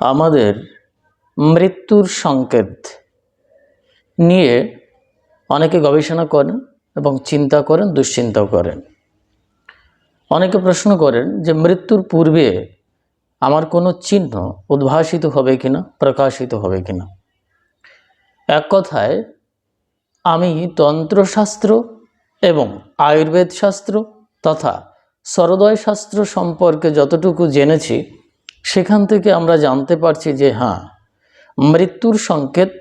আমাদের মৃত্যুর সংকেত নিয়ে অনেকে গবেষণা করেন এবং চিন্তা করেন, দুশ্চিন্তাও করেন। অনেকে প্রশ্ন করেন যে মৃত্যুর পূর্বে আমার কোনো চিহ্ন উদ্ভাসিত হবে কিনা, প্রকাশিত হবে কিনা। এক কথায়, আমি তন্ত্রশাস্ত্র এবং আয়ুর্বেদ শাস্ত্র তথা সরোদয় শাস্ত্র সম্পর্কে যতটুকু জেনেছি সেখান থেকে আমরা জানতে পারছি যে হ্যাঁ মৃত্যুর সংকেত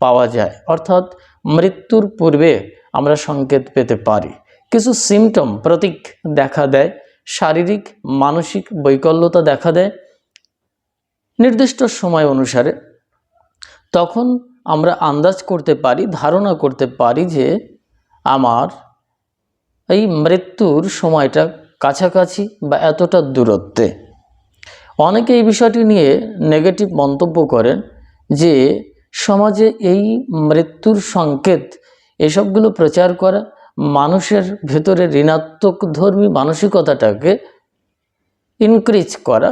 পাওয়া যায়। অর্থাৎ মৃত্যুর পূর্বে আমরা সংকেত পেতে পারি। কিছু সিমটম প্রতীক দেখা দেয়, শারীরিক, মানসিক বৈকল্যতা দেখা দেয় নির্দিষ্ট সময় অনুসারে। তখন আমরা আন্দাজ করতে পারি, ধারণা করতে পারি যে আমার এই মৃত্যুর সময়টা কাছাকাছি বা এতটা দূরত্বে। অনেকে এই বিষয়টি নিয়ে নেগেটিভ মন্তব্য করেন যে সমাজে এই মৃত্যুর সংকেত এসবগুলো প্রচার করা মানুষের ভেতরে ঋণাত্মক ধর্মী মানসিকতাটাকে ইনক্রিজ করা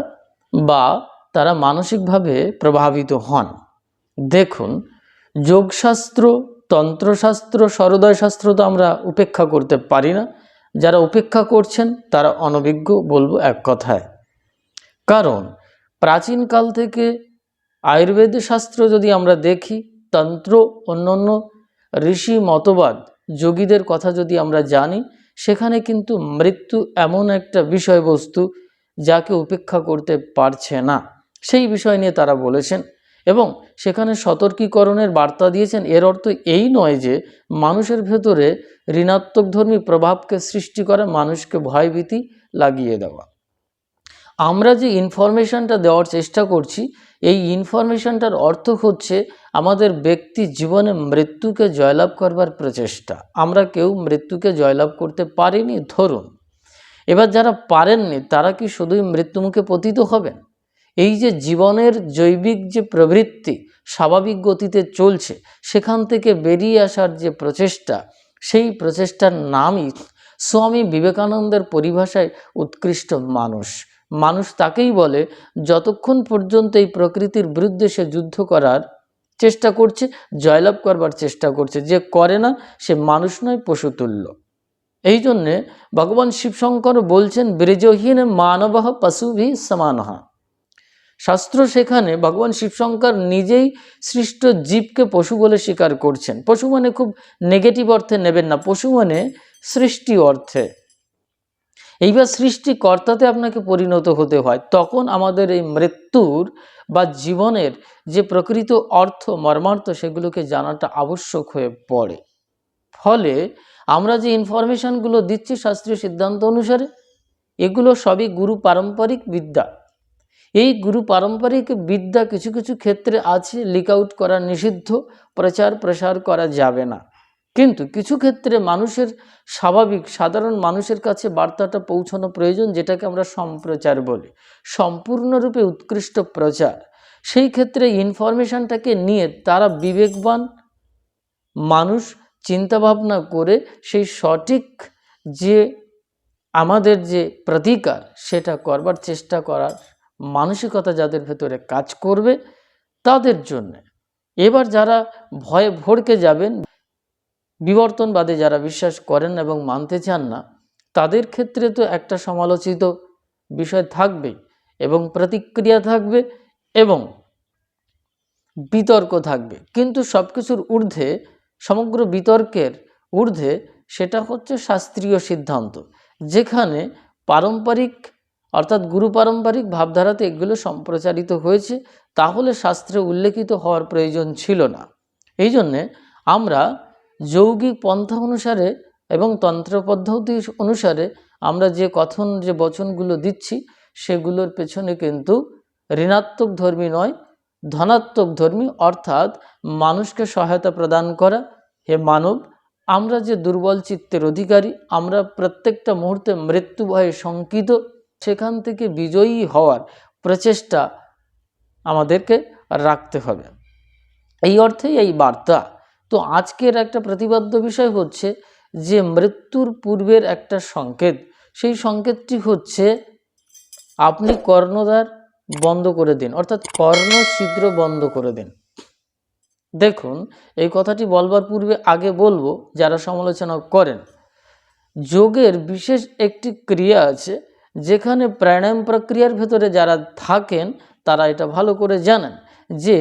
বা তারা মানসিকভাবে প্রভাবিত হন। দেখুন, যোগশাস্ত্র, তন্ত্রশাস্ত্র শাস্ত্র তো আমরা উপেক্ষা করতে পারি না। যারা উপেক্ষা করছেন তারা অনভিজ্ঞ, বলব এক কথায়। কারণ প্রাচীনকাল থেকে আয়ুর্বেদ শাস্ত্র যদি আমরা দেখি, তন্ত্র, অন্যান্য ঋষি মতবাদ, যোগীদের কথা যদি আমরা জানি, সেখানে কিন্তু মৃত্যু এমন একটা বিষয়বস্তু যাকে উপেক্ষা করতে পারছে না। সেই বিষয় নিয়ে তারা বলেছেন এবং সেখানে সতর্কীকরণের বার্তা দিয়েছেন। এর অর্থ এই নয় যে মানুষের ভেতরে ঋণাত্মক ধর্মী প্রভাবকে সৃষ্টি করে মানুষকে ভয়ভীতি লাগিয়ে দেওয়া। আমরা যে ইনফরমেশনটা দেওয়ার চেষ্টা করছি, এই ইনফরমেশনটার অর্থ হচ্ছে আমাদের ব্যক্তি জীবনে মৃত্যুকে জয়লাভ করবার প্রচেষ্টা। আমরা কেউ মৃত্যুকে জয়লাভ করতে পারিনি, ধরুন। এবার যারা পারেননি, তারা কি শুধুই মৃত্যুমুখে পতিত হবেন? এই যে জীবনের জৈবিক যে প্রবৃত্তি স্বাভাবিক গতিতে চলছে, সেখান থেকে বেরিয়ে আসার যে প্রচেষ্টা, সেই প্রচেষ্টার নামই স্বামী বিবেকানন্দের পরিভাষায় উৎকৃষ্ট মানুষ। মানুষ তাকেই বলে, যতক্ষণ পর্যন্ত এই প্রকৃতির বিরুদ্ধে সে যুদ্ধ করার চেষ্টা করছে, জয়লাভ করবার চেষ্টা করছে, যে করে না, সে মানুষ নয় পশুতুল্য এই জন্যে ভগবান শিবশঙ্কর বলছেন, ব্রিজহীন মানব পশুভি সমানহা শাস্ত্র সেখানে ভগবান শিবশঙ্কর নিজেই সৃষ্ট জীবকে পশু বলে স্বীকার করছেন। পশু মানে খুব নেগেটিভ অর্থে নেবেন না, পশু মানে সৃষ্টি অর্থে। এইবার সৃষ্টিকর্তাতে আপনাকে পরিণত হতে হয়। তখন আমাদের এই মৃত্যুর বা জীবনের যে প্রকৃত অর্থ, মর্মার্থ, সেগুলোকে জানাটা আবশ্যক হয়ে পড়ে। ফলে আমরা যে ইনফরমেশানগুলো দিচ্ছি শাস্ত্রীয় সিদ্ধান্ত অনুসারে, এগুলো সবই গুরু পারম্পরিক বিদ্যা। এই গুরু পারম্পরিক বিদ্যা কিছু কিছু ক্ষেত্রে আছে, লিক আউট করা নিষিদ্ধ প্রচার প্রসার করা যাবে না। কিন্তু কিছু ক্ষেত্রে মানুষের স্বাভাবিক, সাধারণ মানুষের কাছে বার্তাটা পৌঁছানো প্রয়োজন, যেটাকে আমরা সম্প্রচার বলি। সম্পূর্ণরূপে উৎকৃষ্ট প্রচার। সেই ক্ষেত্রে ইনফরমেশানটাকে নিয়ে তারা বিবেকবান মানুষ চিন্তাভাবনা করে সেই সঠিক যে আমাদের যে প্রতিকার, সেটা করবার চেষ্টা করার মানসিকতা যাদের ভেতরে কাজ করবে, তাদের জন্য। এবার যারা ভয়ে ভড়কে যাবেন বিবর্তনবাদে যারা বিশ্বাস করেন এবং মানতে চান না, তাদের ক্ষেত্রে তো একটা সমালোচিত বিষয় থাকবে এবং প্রতিক্রিয়া থাকবে এবং বিতর্ক থাকবে। কিন্তু সব কিছুর ঊর্ধ্বে, সমগ্র বিতর্কের ঊর্ধ্বে সেটা হচ্ছে শাস্ত্রীয় সিদ্ধান্ত, যেখানে পারম্পরিক অর্থাৎ গুরু পারম্পরিক ভাবধারাতে এগুলো সম্প্রচারিত হয়েছে, তাহলে শাস্ত্রে উল্লেখিত হওয়ার প্রয়োজন ছিল না। এই জন্যে আমরা যৌগিক পন্থা অনুসারে এবং তন্ত্র পদ্ধতি অনুসারে আমরা যে কথন, যে বচনগুলো দিচ্ছি, সেগুলোর পেছনে কিন্তু ঋণাত্মক ধর্মী নয়, ধনাত্মক ধর্মী, অর্থাৎ মানুষকে সহায়তা প্রদান করা। হে মানব, আমরা যে দুর্বল চিত্তের অধিকারী, আমরা প্রত্যেকটা মুহূর্তে মৃত্যু ভয়ে শঙ্কিত, সেখান থেকে বিজয়ী হওয়ার প্রচেষ্টা আমাদেরকে রাখতে হবে। এই অর্থেই এই বার্তা। তো আজকের একটা প্রতিবাদ্য বিষয় হচ্ছে যে মৃত্যুর পূর্বের একটা সংকেত। সেই সংকেতটি হচ্ছে আপনি কর্ণধার বন্ধ করে দিন, অর্থাৎ কর্ণ ছিদ্র বন্ধ করে দিন। দেখুন, এই কথাটি বলবার পূর্বে আগে বলব, যারা সমালোচনা করেন। যোগের বিশেষ একটি ক্রিয়া আছে, যেখানে প্রাণায়াম প্রক্রিয়ার ভেতরে যারা থাকেন, তারা এটা ভালো করে জানেন। যে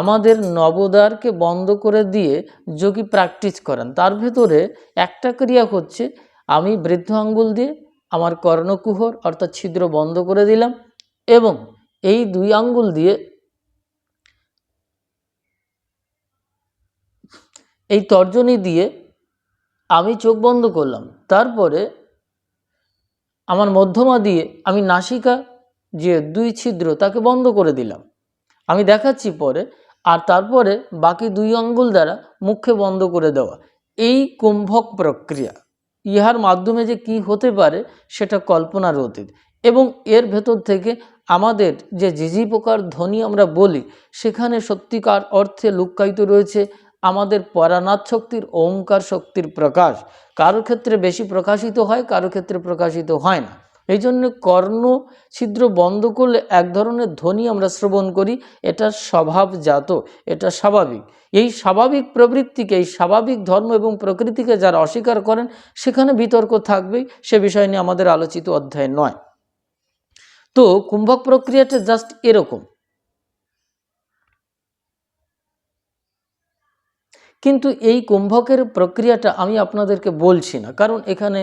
আমাদের নবদ্বারকে বন্ধ করে দিয়ে যোগী প্র্যাকটিস করেন। তার ভেতরে একটা ক্রিয়া হচ্ছে, আমি বৃদ্ধ আঙ্গুল দিয়ে আমার কর্ণকুহর অর্থাৎ ছিদ্র বন্ধ করে দিলাম এবং এই দুই আঙ্গুল দিয়ে এই তর্জনী দিয়ে আমি চোখ বন্ধ করলাম। তারপরে আমার মধ্যমা দিয়ে আমি নাসিকা যে দুই ছিদ্র তাকে বন্ধ করে দিলাম। আমি দেখাচ্ছি পরে, আর তারপরে বাকি দুই আঙ্গুল দ্বারা মুখে বন্ধ করে দেওয়া। এই কুম্ভক প্রক্রিয়া, ইহার মাধ্যমে যে কি হতে পারে সেটা কল্পনার অতীত। এবং এর ভেতর থেকে আমাদের যে জিজি পোকার ধ্বনি আমরা বলি, সেখানে সত্যিকার অর্থে লুক্কায়িত রয়েছে আমাদের পরানাথ শক্তির, ওঙ্কার শক্তির প্রকাশ। কারও ক্ষেত্রে বেশি প্রকাশিত হয়, কারও ক্ষেত্রে প্রকাশিত হয় না। এই জন্য কর্ণ ছিদ্র বন্ধ করলে এক ধরনের ধ্বনি আমরা শ্রবণ করি, এটা স্বভাবজাত, এটা স্বাভাবিক। এই স্বাভাবিক প্রবৃত্তিকে, এই স্বাভাবিক ধর্ম এবং প্রকৃতিকে যারা অস্বীকার করেন, সেখানে বিতর্ক থাকবেই, সে বিষয় নিয়ে আমাদের আলোচিত অধ্যায় নয়। তো কুম্ভক প্রক্রিয়াটা জাস্ট এরকম। কিন্তু এই কুম্ভকের প্রক্রিয়াটা আমি আপনাদেরকে বলছি না, কারণ এখানে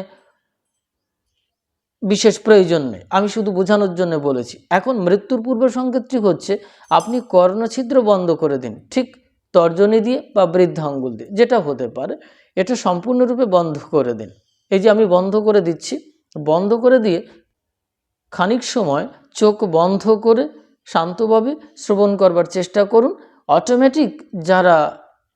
বিশেষ প্রয়োজন নেই। আমি শুধু বোঝানোর জন্য বলেছি। এখন মৃত্যুর পূর্ব সংকেতটি হচ্ছে। আপনি কর্ণছিদ্র বন্ধ করে দিন। ঠিক তর্জনী দিয়ে বা বৃদ্ধ আঙ্গুল দিয়ে, যেটা হতে পারে। এটা সম্পূর্ণরূপে বন্ধ করে দিন। এই যে আমি বন্ধ করে দিচ্ছি, বন্ধ করে দিয়ে খানিক সময় চোখ বন্ধ করে শান্তভাবে শ্রবণ করবার চেষ্টা করুন। অটোমেটিক যারা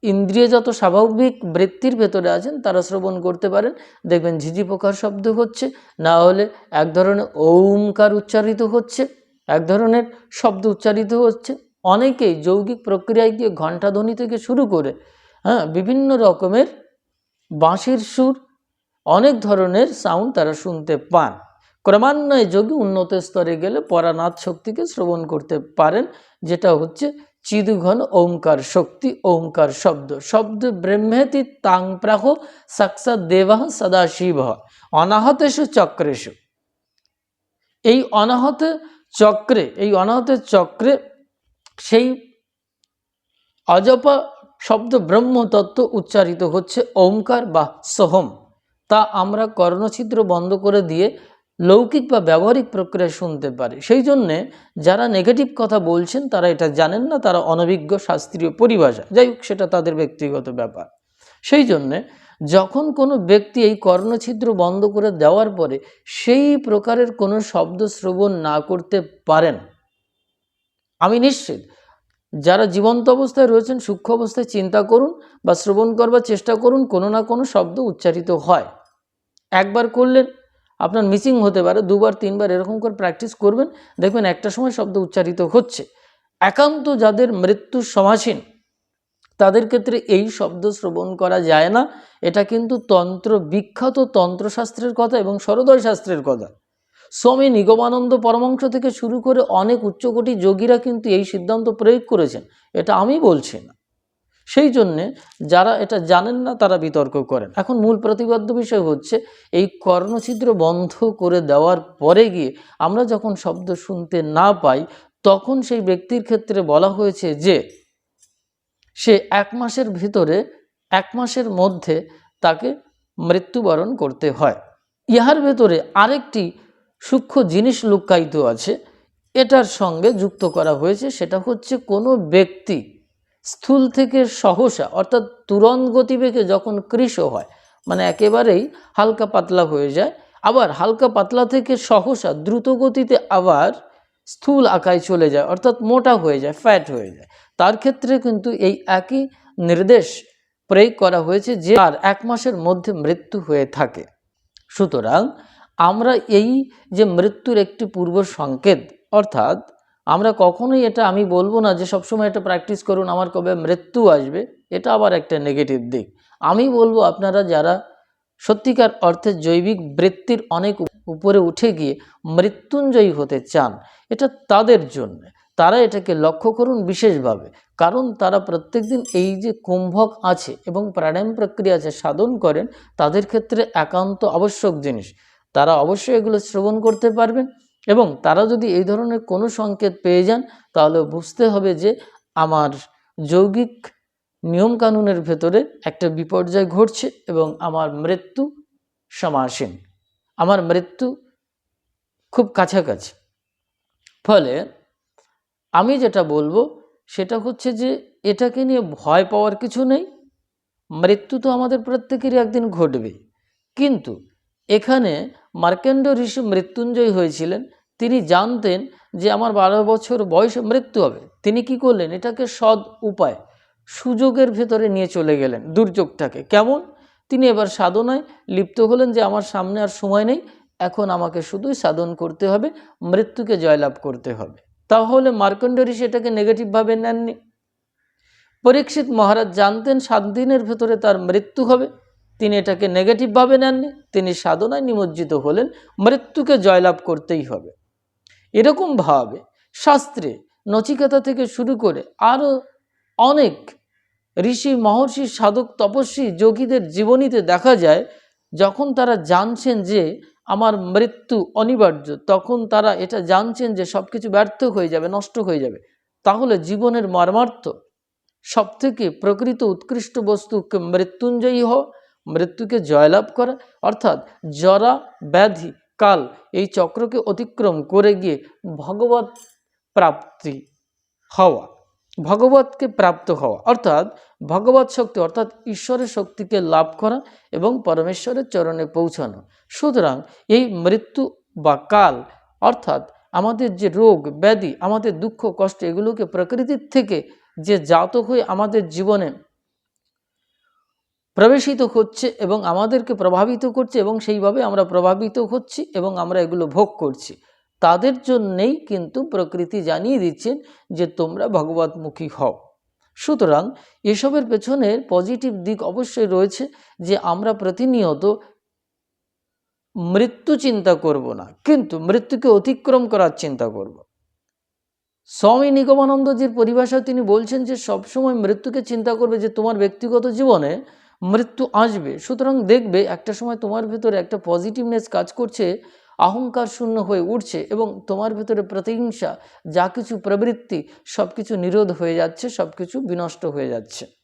ইন্দ্রিয়জাত স্বাভাবিক বৃত্তির ভেতরে আছেন, তারা শ্রবণ করতে পারেন। দেখবেন ঝিঝি পোকার শব্দ হচ্ছে, না হলে এক ধরনের ওমকার উচ্চারিত হচ্ছে, এক ধরনের শব্দ উচ্চারিত হচ্ছে। অনেকেই যৌগিক প্রক্রিয়ায় গিয়ে ঘণ্টাধ্বনি থেকে শুরু করে হ্যাঁ বিভিন্ন রকমের বাঁশির সুর, অনেক ধরনের সাউন্ড তারা শুনতে পান। ক্রমান্বয়ে যোগী উন্নত স্তরে গেলে পরানাথ শক্তিকে শ্রবণ করতে পারেন, যেটা হচ্ছে চিদুঘন ওঙ্কার শক্তি ওঙ্কার শব্দ। শব্দ ব্রহ্মেতি তাং প্রাহ সাক্ষাৎ দেবাহ সদা শিব অনাহতেষু চক্রেশু এই অনাহত চক্রে, এই অনাহত চক্রে সেই অজপা শব্দ ব্রহ্মতত্ত্ব উচ্চারিত হচ্ছে ওঙ্কার বা সোহম। তা আমরা কর্ণছিদ্র বন্ধ করে দিয়ে লৌকিক বা ব্যবহারিক প্রক্রিয়া শুনতে পারে। সেই জন্যে যারা নেগেটিভ কথা বলছেন, তারা এটা জানেন না, তারা অনভিজ্ঞ শাস্ত্রীয় পরিভাষা। যাই হোক, সেটা তাদের ব্যক্তিগত ব্যাপার। সেই জন্যে যখন কোনো ব্যক্তি এই কর্ণছিদ্র বন্ধ করে দেওয়ার পরে সেই প্রকারের কোনো শব্দ শ্রবণ না করতে পারেন, আমি নিশ্চিত যারা জীবন্ত অবস্থায় রয়েছেন, সূক্ষ্ম অবস্থায় চিন্তা করুন বা শ্রবণ করবার চেষ্টা করুন, কোনো না কোনো শব্দ উচ্চারিত হয়। একবার করলেন আপনার মিসিং হতে পারে, দুবার, তিনবার এরকম করে প্র্যাকটিস করবেন, দেখবেন একটা সময় শব্দ উচ্চারিত হচ্ছে। একান্ত যাদের মৃত্যু সমাসীন, তাদের ক্ষেত্রে এই শব্দ শ্রবণ করা যায় না। এটা কিন্তু তন্ত্র, বিখ্যাত তন্ত্রশাস্ত্রের কথা এবং সরোদয় শাস্ত্রের কথা। স্বামী নিগমানন্দ পরমাংশ থেকে শুরু করে অনেক উচ্চকোটি যোগীরা কিন্তু এই সিদ্ধান্ত প্রয়োগ করেছেন। এটা আমি বলছি না। সেই জন্যে যারা এটা জানেন না, তারা বিতর্ক করেন। এখন মূল প্রতিবাদ্য বিষয় হচ্ছে, এই কর্ণছিদ্র বন্ধ করে দেওয়ার পরে গিয়ে আমরা যখন শব্দ শুনতে না পাই, তখন সেই ব্যক্তির ক্ষেত্রে বলা হয়েছে যে, সে এক মাসের ভিতরে, এক মাসের মধ্যে তাকে মৃত্যুবরণ করতে হয়। ইহার ভেতরে আরেকটি সূক্ষ্ম জিনিস লুক্কায়িত আছে, এটার সঙ্গে যুক্ত করা হয়েছে, সেটা হচ্ছে কোনো ব্যক্তি স্থূল থেকে সহসা, অর্থাৎ তুরন্ত গতিবেগে যখন কৃশ হয় মানে একেবারেই হালকা পাতলা হয়ে যায়, আবার হালকা পাতলা থেকে সহসা, দ্রুত গতিতে আবার স্থূল আকায় চলে যায়, অর্থাৎ মোটা হয়ে যায় ফ্যাট হয়ে যায়। তার ক্ষেত্রে কিন্তু এই একই নির্দেশ প্রয়োগ করা হয়েছে যে আর এক মাসের মধ্যে মৃত্যু হয়ে থাকে। সুতরাং আমরা এই যে মৃত্যুর একটি পূর্ব সংকেত অর্থাৎ আমরা কখনোই এটা আমি বলব না যে সবসময় এটা প্র্যাকটিস করুন, আমার কবে মৃত্যু আসবে, এটা আবার একটা নেগেটিভ দিক। আমি বলব আপনারা যারা সত্যিকার অর্থে জৈবিক বৃত্তির অনেক উপরে উঠে গিয়ে মৃত্যুঞ্জয়ী হতে চান, এটা তাদের জন্য। তারা এটাকে লক্ষ্য করুন বিশেষভাবে, কারণ তারা প্রত্যেকদিন এই যে কুম্ভক আছে এবং প্রাণায়াম প্রক্রিয়া আছে, সাধন করেন, তাদের ক্ষেত্রে একান্ত আবশ্যক জিনিস। তারা অবশ্যই এগুলো শ্রবণ করতে পারবেন। এবং তারা যদি এই ধরনের কোনো সংকেত পেয়ে যান, তাহলে বুঝতে হবে যে আমার যৌগিক নিয়মকানুনের ভেতরে একটা বিপর্যয় ঘটছে এবং আমার মৃত্যু সমাসীন। আমার মৃত্যু খুব কাছাকাছি। ফলে আমি যেটা বলব, সেটা হচ্ছে যে এটাকে নিয়ে ভয় পাওয়ার কিছু নেই। মৃত্যু তো আমাদের প্রত্যেকেরই একদিন ঘটবে কিন্তু এখানে মার্কেন্ড ঋষি মৃত্যুঞ্জয় হয়েছিলেন। তিনি জানতেন যে আমার বারো বছর বয়সে মৃত্যু হবে। তিনি কি করলেন? এটাকে সৎ উপায়, সুযোগের ভেতরে নিয়ে চলে গেলেন দুর্যোগটাকে। কেমন? তিনি এবার সাধনায় লিপ্ত হলেন যে আমার সামনে আর সময় নেই, এখন আমাকে শুধুই সাধন করতে হবে, মৃত্যুকে জয়লাভ করতে হবে। তাহলে মার্কণ্ড ঋষি এটাকে নেগেটিভভাবে নেননি। পরীক্ষিত মহারাজ জানতেন সাত দিনের ভেতরে তার মৃত্যু হবে। তিনি এটাকে নেগেটিভভাবে নেননি। তিনি সাধনায় নিমজ্জিত হলেন, মৃত্যুকে জয়লাভ করতেই হবে। এরকমভাবে শাস্ত্রে নচিকেতা থেকে শুরু করে আরও অনেক ঋষি মহর্ষি সাধক তপস্বী যোগীদের জীবনীতে দেখা যায়, যখন তারা জানছেন যে আমার মৃত্যু অনিবার্য, তখন তারা এটা জানছেন যে সব কিছু ব্যর্থ হয়ে যাবে, নষ্ট হয়ে যাবে। তাহলে জীবনের মর্মার্থ সবথেকে প্রকৃত উৎকৃষ্ট বস্তুকে মৃত্যুঞ্জয়ী হওয়া, মৃত্যুকে জয়লাভ করা, অর্থাৎ জরা, ব্যাধি কাল এই চক্রকে অতিক্রম করে গিয়ে ভগবত প্রাপ্তি হওয়া ভগবতকে প্রাপ্ত হওয়া, অর্থাৎ ভগবত শক্তি, অর্থাৎ ঈশ্বরের শক্তিকে লাভ করা এবং পরমেশ্বরের চরণে পৌঁছানো। সুতরাং এই মৃত্যু বা কাল, অর্থাৎ আমাদের যে রোগ, ব্যাধি, আমাদের দুঃখ, কষ্ট, এগুলোকে প্রকৃতির থেকে যে জাত হয়ে আমাদের জীবনে প্রবেশিত হচ্ছে এবং আমাদেরকে প্রভাবিত করছে এবং সেইভাবে আমরা প্রভাবিত হচ্ছি এবং আমরা এগুলো ভোগ করছি। তাদের জন্যেই কিন্তু প্রকৃতি জানিয়ে দিচ্ছেন যে তোমরা ভগবতমুখী হও। সুতরাং এসবের পেছনের পজিটিভ দিক অবশ্যই রয়েছে যে আমরা প্রতিনিয়ত মৃত্যু চিন্তা করব না, কিন্তু মৃত্যুকে অতিক্রম করার চিন্তা করব। স্বামী নিগমানন্দজির পরিভাষায় তিনি বলছেন যে সবসময় মৃত্যুকে চিন্তা করবে যে তোমার ব্যক্তিগত জীবনে মৃত্যু আসবে। সুতরাং দেখবে একটা সময় তোমার ভেতরে একটা পজিটিভনেস কাজ করছে, অহংকার শূন্য হয়ে উঠছে এবং তোমার ভেতরে প্রতিহিংসা, যা কিছু প্রবৃত্তি সব কিছু নিরোধ হয়ে যাচ্ছে সব কিছু বিনষ্ট হয়ে যাচ্ছে।